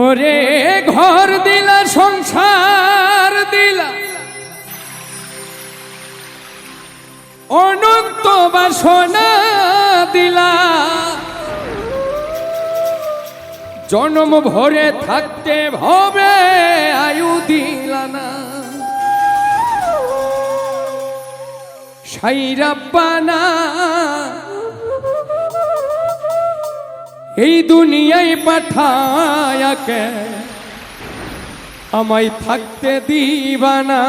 ওরে ঘর দিলা, সংসার দিলা। অনন্ত বাসনা দিলা। জন্ম ভরে থাকতে ভবে আয়ু দিলা না। সাইরাব্বানা এই দুনিয়ায় পাঠায়াকে। আমায় থাকতে দিবানা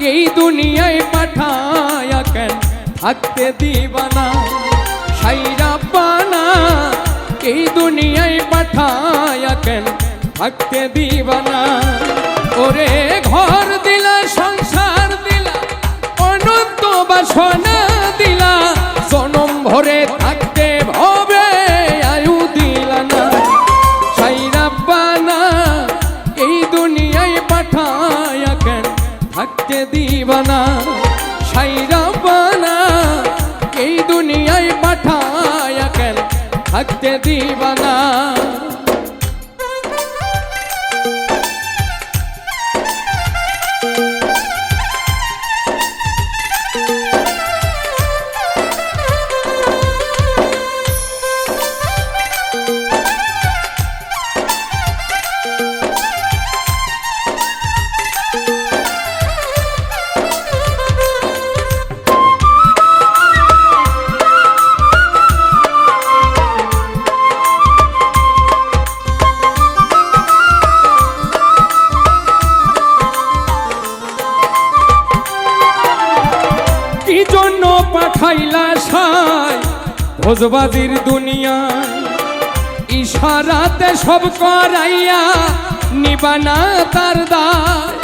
এই দুনিয়ায় পাঠায়া কেন? থাকতে দিবানা সাইরাব্বানা এই দুনিয়ায় পাঠায়া কেন? থাকতে দিবানা ওরে ঘর দিলা, সংসার দিলা, অনন্ত বাসনা দিলা, জনম ভরে থাকতে সাইরাব্বানা এই দুনিয়ায় পাঠায় কেন থাকতে দিবানা। ভোজবাজির দুনিয়ায় ইশারাতে সব করাইয়া নিবানা তার দায়।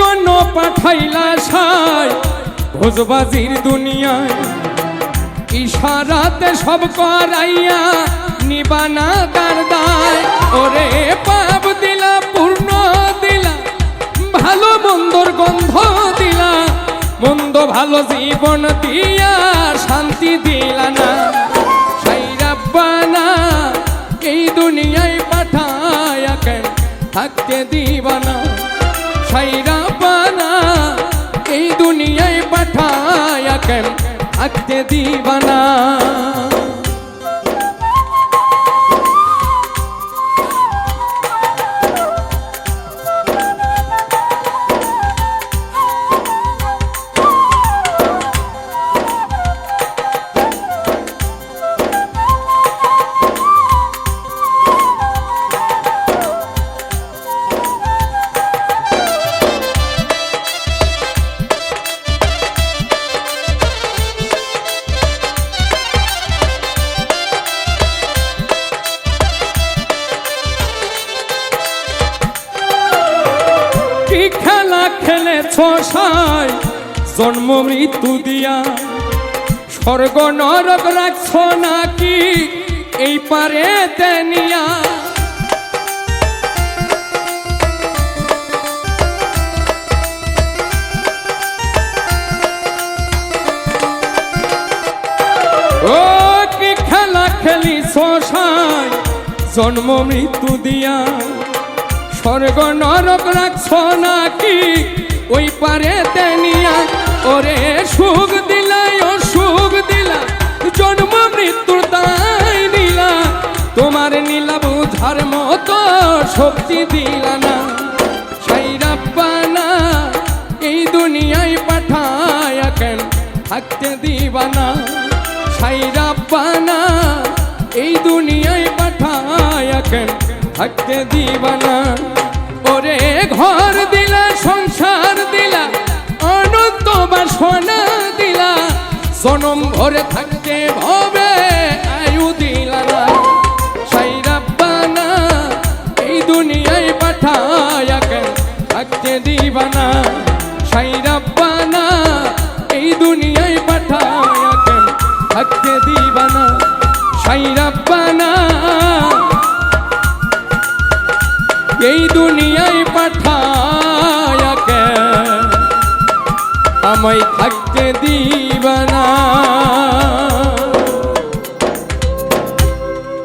জন্য পাঠাইলা সাই ভোজবাজির দুনিয়ায়? ইশারাতে সব করাইয়া নিবানা তার দায়। ওরে পাপ দিলা, পূর্ণ দিলা, ভালো মন্দর গন্ধ দিলা। মন্দ ভালো জীবন দিয়া শান্তি দিলা না। সাইরাব্বানা এই দুনিয়ায় পাঠায়া কেন থাকতে দিবানা সাইরাব্বানা এই দুনিয়ায় পাঠায়া কেন থাকতে দিবানা খেলেছ সাই, জন্ম মৃত্যু দিয়া। স্বর্গ নরক রাখছ নাকি এই পারে তেনিয়া খেলা খেলি সাই, জন্ম মৃত্যু দিয়া। স্বর্গ নরক রাখছ নাকি? ওই পারে তেনিয়া ওরে সুখ দিলাই ও সুখ দিলা। জন্ম মৃত্যুর তাই নিলা। তোমার নীলা বুঝার মতো শক্তি দিলা না। এই দুনিয়ায় পাঠায়া কেন থাকতে দিবানা সাইরাব্বানা এই দুনিয়ায় পাঠায়া কেন থাকতে দিবানা। ওরে ঘর দিলা, সংসার দিলা, অনন্ত বা সোনা দিলা। সনম ভরে থাকতে ভবে আয়ু দিলা না। সাইরাব্বানা এই দুনিয়ায় পাঠায়া কেন থাকতে দিবানা? সাইরাব্বানা এই দুনিয়ায় পাঠায়া থাকতে দিবানা? সাইরাব্বানা এই নাই পাঠায় আমায় থাকতে দিবানা